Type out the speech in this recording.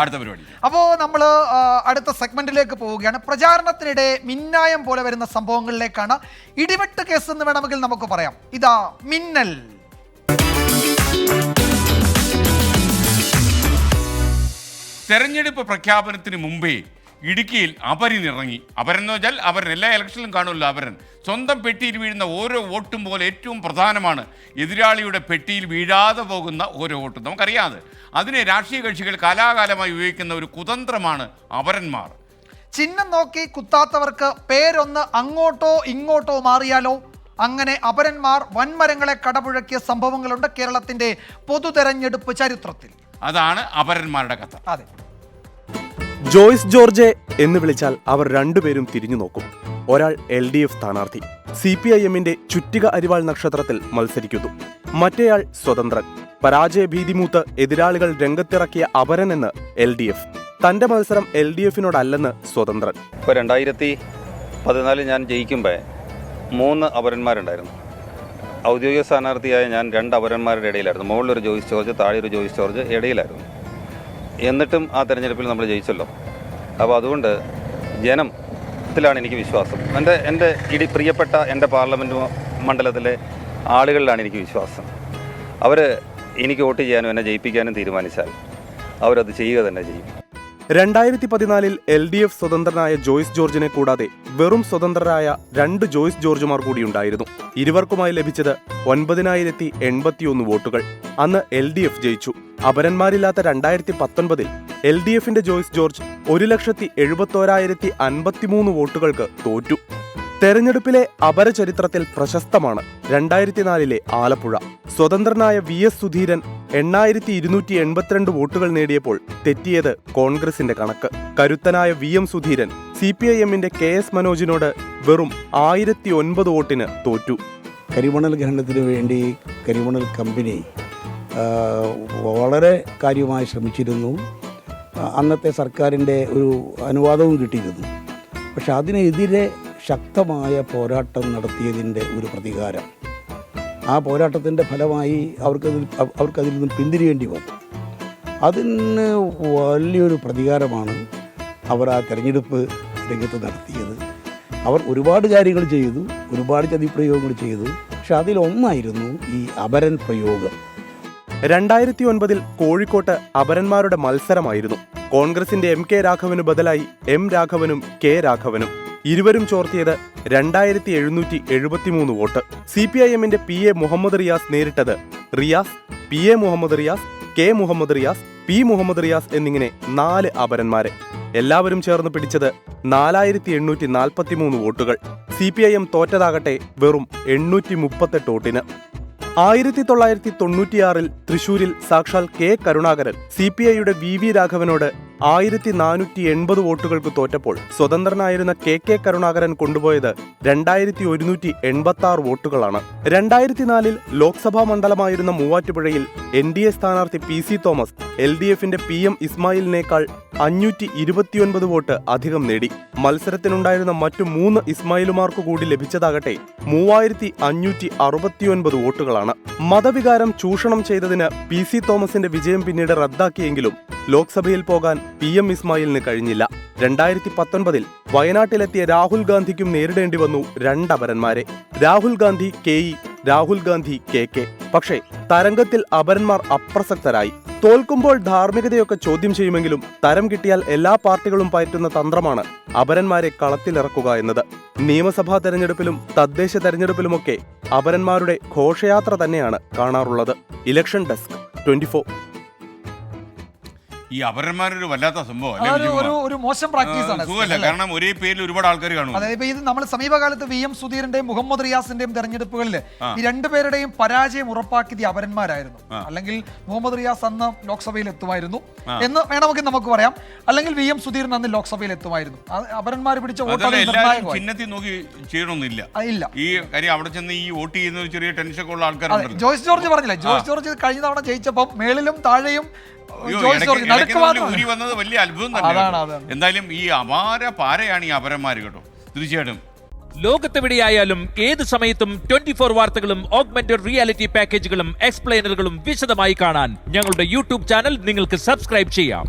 അടുത്ത പരിപാടി. അപ്പോൾ നമ്മൾ അടുത്ത സെഗ്മെന്റിലേക്ക് പോവുകയാണ്. പ്രചാരണത്തിനിടെ മിന്നായം പോലെ വരുന്ന സംഭവങ്ങളിലേക്കാണ് ഇടിവെട്ട് കേസ് എന്ന് വേണമെങ്കിൽ നമുക്ക് പറയാം. ഇതാ മിന്നൽ. തെരഞ്ഞെടുപ്പ് പ്രഖ്യാപനത്തിന് മുമ്പേ ഇടുക്കിയിൽ അപരൻ ഇറങ്ങി അപരൻ എന്ന് വെച്ചാൽ അവരൻ എല്ലാ ഇലക്ഷനിലും കാണുമല്ലോ അപരൻ സ്വന്തം പെട്ടിയിൽ വീഴുന്ന ഓരോ വോട്ടും പോലെ ഏറ്റവും പ്രധാനമാണ് എതിരാളിയുടെ പെട്ടിയിൽ വീഴാതെ പോകുന്ന ഓരോ വോട്ടും. നമുക്കറിയാതെ അതിനെ രാഷ്ട്രീയ കക്ഷികൾ കാലാകാലമായി ഉപയോഗിക്കുന്ന ഒരു കുതന്ത്രമാണ് അപരന്മാർ ചിഹ്നം നോക്കി കുത്താത്തവർക്ക് പേരൊന്ന് അങ്ങോട്ടോ ഇങ്ങോട്ടോ മാറിയാലോ? അങ്ങനെ അപരന്മാർ വൻമരങ്ങളെ കടപുഴക്കിയ സംഭവങ്ങളുണ്ട് കേരളത്തിന്റെ പൊതു തെരഞ്ഞെടുപ്പ് ചരിത്രത്തിൽ. അതാണ് അപരന്മാരുടെ കഥ. അതെ. ജോയ്സ് ജോർജെ എന്ന് വിളിച്ചാൽ അവർ രണ്ടുപേരും തിരിഞ്ഞു നോക്കും. ഒരാൾ എൽ ഡി എഫ് സ്ഥാനാർത്ഥി സി പി ഐ എമ്മിന്റെ ചുറ്റിക അരിവാൾ നക്ഷത്രത്തിൽ മത്സരിക്കുന്നു. മറ്റേയാൾ സ്വതന്ത്രൻ പരാജയ ഭീതിമൂത്ത് എതിരാളികൾ രംഗത്തിറക്കിയ അപരൻ എന്ന് എൽ ഡി എഫ്. തന്റെ മത്സരം എൽ ഡി എഫിനോടല്ലെന്ന് സ്വതന്ത്രൻ. ഇപ്പോൾ രണ്ടായിരത്തി പതിനാലിൽ ഞാൻ ജയിക്കുമ്പോൾ മൂന്ന് അപരന്മാരുണ്ടായിരുന്നു. ഔദ്യോഗിക സ്ഥാനാർത്ഥിയായ ഞാൻ രണ്ട് അപരന്മാരുടെ ഇടയിലായിരുന്നു. മുകളിലൊരു ജോയിസ് ജോർജ് താഴെ ഒരു ജോയിസ് ജോർജ് ഇടയിലായിരുന്നു. എന്നിട്ടും ആ തെരഞ്ഞെടുപ്പിൽ നമ്മൾ ജയിച്ചല്ലോ. അപ്പോൾ അതുകൊണ്ട് ജനത്തിലാണ് എനിക്ക് വിശ്വാസം. എന്റെ എന്റെ ഇടി പ്രിയപ്പെട്ട എന്റെ പാർലമെന്റ് മണ്ഡലത്തിലെ ആളുകളിലാണ് എനിക്ക് വിശ്വാസം. അവർ എനിക്ക് വോട്ട് ചെയ്യാനും എന്നെ ജയിപ്പിക്കാനും തീരുമാനിച്ചാൽ അവരത് ചെയ്യുക തന്നെ ചെയ്യും. രണ്ടായിരത്തി പതിനാലിൽ എൽ ഡി എഫ് സ്വതന്ത്രനായ ജോയ്സ് ജോർജിനെ കൂടാതെ വെറും സ്വതന്ത്രരായ രണ്ട് ജോയ്സ് ജോർജുമാർ കൂടിയുണ്ടായിരുന്നു ഇരുവർക്കുമായി ലഭിച്ചത് ഒൻപതിനായിരത്തി എൺപത്തിയൊന്ന് വോട്ടുകൾ. അന്ന് എൽ ഡി എഫ് ജയിച്ചു. അപരന്മാരില്ലാത്ത രണ്ടായിരത്തി പത്തൊൻപതിൽ എൽ ഡി എഫിന്റെ ജോയ്സ് ജോർജ് ഒരു ലക്ഷത്തി എഴുപത്തോരായിരത്തി അൻപത്തിമൂന്ന് വോട്ടുകൾക്ക് തോറ്റു. തെരഞ്ഞെടുപ്പിലെ അപരചരിത്രത്തിൽ പ്രശസ്തമാണ് രണ്ടായിരത്തി നാലിലെ ആലപ്പുഴ. സ്വതന്ത്രനായ വി എസ് സുധീരൻ എണ്ണായിരത്തി ഇരുന്നൂറ്റി എൺപത്തിരണ്ട് വോട്ടുകൾ നേടിയപ്പോൾ തെറ്റിയത് കോൺഗ്രസിന്റെ കണക്ക്. കരുത്തനായ V M Sudheeran C P I എമ്മിന്റെ കെ എസ് മനോജിനോട് വെറും ആയിരത്തി ഒൻപത് വോട്ടിന് തോറ്റു. കരിമണൽ ഖനനത്തിന് വേണ്ടി കരിമണൽ കമ്പനി വളരെ കാര്യമായി ശ്രമിച്ചിരുന്നു. അന്നത്തെ സർക്കാരിന്റെ ഒരു അനുവാദവും കിട്ടിയിരുന്നു. പക്ഷെ അതിനെതിരെ ശക്തമായ പോരാട്ടം നടത്തിയതിന്റെ ഒരു പ്രതികാരം. ആ പോരാട്ടത്തിന്റെ ഫലമായി അവർക്കതിൽ അവ- അവർക്കതിൽ നിന്നും പിന്തിരിയേണ്ടി വന്നു. അതിന് വലിയൊരു പ്രതികാരമാണ് അവർ ആ തെരഞ്ഞെടുപ്പ് രംഗത്ത് നടത്തിയത്. അവർ ഒരുപാട് കാര്യങ്ങൾ ചെയ്തു ഒരുപാട് ചതിപ്രയോഗങ്ങൾ ചെയ്തു. പക്ഷെ അതിലൊന്നായിരുന്നു ഈ അപരൻ പ്രയോഗം. രണ്ടായിരത്തി ഒൻപതിൽ കോഴിക്കോട്ട് അപരന്മാരുടെ മത്സരമായിരുന്നു. കോൺഗ്രസിന്റെ എം കെ രാഘവന് ബദലായി എം രാഘവനും കെ രാഘവനും. ഇരുവരും ചോർത്തിയത് രണ്ടായിരത്തി എഴുന്നൂറ്റി എഴുപത്തിമൂന്ന് വോട്ട്. സി പി ഐ എമ്മിന്റെ പി എ മുഹമ്മദ് റിയാസ് നേരിട്ടത് Riyas P A Muhammad Riyas K Muhammad Riyas P Muhammad Riyas എന്നിങ്ങനെ നാല് അപരന്മാരെ. എല്ലാവരും ചേർന്ന് പിടിച്ചത് നാലായിരത്തി എണ്ണൂറ്റി നാൽപ്പത്തിമൂന്ന് വോട്ടുകൾ. സി പി ഐ എം തോറ്റതാകട്ടെ വെറും എണ്ണൂറ്റി മുപ്പത്തെട്ട് വോട്ടിന്. ആയിരത്തി തൊള്ളായിരത്തി തൊണ്ണൂറ്റിയാറിൽ തൃശൂരിൽ സാക്ഷാൽ കെ കരുണാകരൻ സി പി ഐയുടെ വി വി രാഘവനോട് ആയിരത്തി നാനൂറ്റി എൺപത് വോട്ടുകൾക്ക് തോറ്റപ്പോൾ സ്വതന്ത്രനായിരുന്ന കെ കെ കരുണാകരൻ കൊണ്ടുപോയത് രണ്ടായിരത്തി ഒരുന്നൂറ്റി എൺപത്തി ആറ് വോട്ടുകളാണ്. രണ്ടായിരത്തി നാലിൽ ലോക്സഭാ മണ്ഡലമായിരുന്ന മൂവാറ്റുപുഴയിൽ എൻ ഡി എ സ്ഥാനാർത്ഥി P C Thomas L D എഫിന്റെ പി എം ഇസ്മായിലിനേക്കാൾ അഞ്ഞൂറ്റി ഇരുപത്തിയൊൻപത് വോട്ട് അധികം നേടി. മത്സരത്തിനുണ്ടായിരുന്ന മറ്റു മൂന്ന് ഇസ്മായിലുമാർക്ക് കൂടി ലഭിച്ചതാകട്ടെ മൂവായിരത്തി അഞ്ഞൂറ്റി അറുപത്തിയൊൻപത് വോട്ടുകളാണ്. മതവികാരം ചൂഷണം ചെയ്തതിന് പി സി തോമസിന്റെ വിജയം പിന്നീട് റദ്ദാക്കിയെങ്കിലും ലോക്സഭയിൽ പോകാൻ പി എം ഇസ്മായിലിന് കഴിഞ്ഞില്ല. രണ്ടായിരത്തി പത്തൊൻപതിൽ വയനാട്ടിലെത്തിയ രാഹുൽ ഗാന്ധിക്കും നേരിടേണ്ടി വന്നു രണ്ടപരന്മാരെ. Rahul Gandhi K E Rahul Gandhi K K. പക്ഷേ തരംഗത്തിൽ അപരന്മാർ അപ്രസക്തരായി. തോൽക്കുമ്പോൾ ധാർമ്മികതയൊക്കെ ചോദ്യം ചെയ്യുമെങ്കിലും തരം കിട്ടിയാൽ എല്ലാ പാർട്ടികളും പയറ്റുന്ന തന്ത്രമാണ് അപരന്മാരെ കളത്തിലിറക്കുക എന്നത്. നിയമസഭാ തെരഞ്ഞെടുപ്പിലും തദ്ദേശ തെരഞ്ഞെടുപ്പിലുമൊക്കെ അപരന്മാരുടെ ഘോഷയാത്ര തന്നെയാണ് കാണാറുള്ളത്. ഇലക്ഷൻ ഡെസ്ക് ട്വന്റി ഈ അപരന്മാരൊരു വല്ലാത്ത സംഭവം ഒരു ഒരു മോശം പ്രാക്ടീസ് ആ, ആണ് സുഖമല്ല കാരണം ഒരേ പേരിൽ ഒരുപാട് ആൾക്കാർ കാണും. അതായത് ഇപ്പൊ ഇത് നമ്മൾ സമീപകാലത്ത് വി എം സുധീറിന്റെയും മുഹമ്മദ് റിയാസിന്റെയും തെരഞ്ഞെടുപ്പുകളിൽ ഈ രണ്ടുപേരുടെയും പരാജയം ഉറപ്പാക്കിയത് ഈ അപരന്മാരായിരുന്നു. അല്ലെങ്കിൽ മുഹമ്മദ് റിയാസ് അന്ന് ലോക്സഭയിൽ എത്തുമായിരുന്നു. എന്ന് വേണമെങ്കിൽ നമുക്ക് പറയാം. അല്ലെങ്കിൽ വി എം സുധീരൻ അന്ന് ലോക്സഭയിൽ എത്തുമായിരുന്നു. അത് അപരന്മാർ പിടിച്ച വോട്ട് അതല്ല എല്ലാവരും നിർണായകമായി. ചിഹ്നത്തിൽ നോക്കി ചെയ്യണമെന്നില്ല ഇല്ല. ഈ കാര്യം അവിടെ ചെന്ന് ഈ വോട്ട് ചെയ്യുന്ന ഒരു ചെറിയ ടെൻഷൻ ഉള്ള അതെ ആൾക്കാരുണ്ടല്ലോ. ജോയ്സ് ജോർജ് പറഞ്ഞില്ല? ജോയ്സ് ജോർജ് കഴിഞ്ഞ തവണ ജയിച്ചപ്പം മേളിലും താഴെയും ഊരി വന്നത് വലിയ അത്ഭുതം അതാണ്, തന്നെ അതാണ്. എന്തായാലും ഈ അപാര പാരയാണ് ഈ അപരന്മാര് കേട്ടോ. തീർച്ചയായിട്ടും. ലോകത്തെവിടെയായാലും ഏത് സമയത്തും ട്വന്റി ഫോർ വാർത്തകളും ഓഗ്മെന്റഡ് റിയാലിറ്റി പാക്കേജുകളും എക്സ്പ്ലെയിനറുകളും വിശദമായി കാണാൻ ഞങ്ങളുടെ യൂട്യൂബ് ചാനൽ നിങ്ങൾക്ക് സബ്സ്ക്രൈബ് ചെയ്യാം.